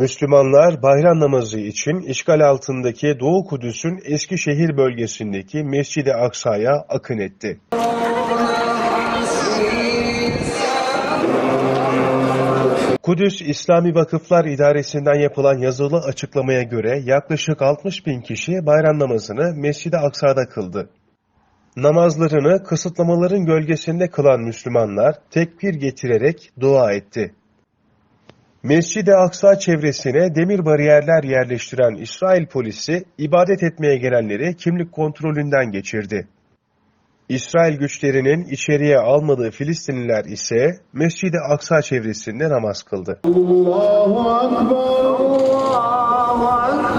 Müslümanlar bayram namazı için işgal altındaki Doğu Kudüs'ün Eskişehir bölgesindeki Mescid-i Aksa'ya akın etti. Kudüs İslami Vakıflar İdaresi'nden yapılan yazılı açıklamaya göre yaklaşık 60 bin kişi bayram namazını Mescid-i Aksa'da kıldı. Namazlarını kısıtlamaların gölgesinde kılan Müslümanlar tekbir getirerek dua etti. Mescid-i Aksa çevresine demir bariyerler yerleştiren İsrail polisi ibadet etmeye gelenleri kimlik kontrolünden geçirdi. İsrail güçlerinin içeriye almadığı Filistinliler ise Mescid-i Aksa çevresinde namaz kıldı. Allahu Akbar, Allahu Akbar.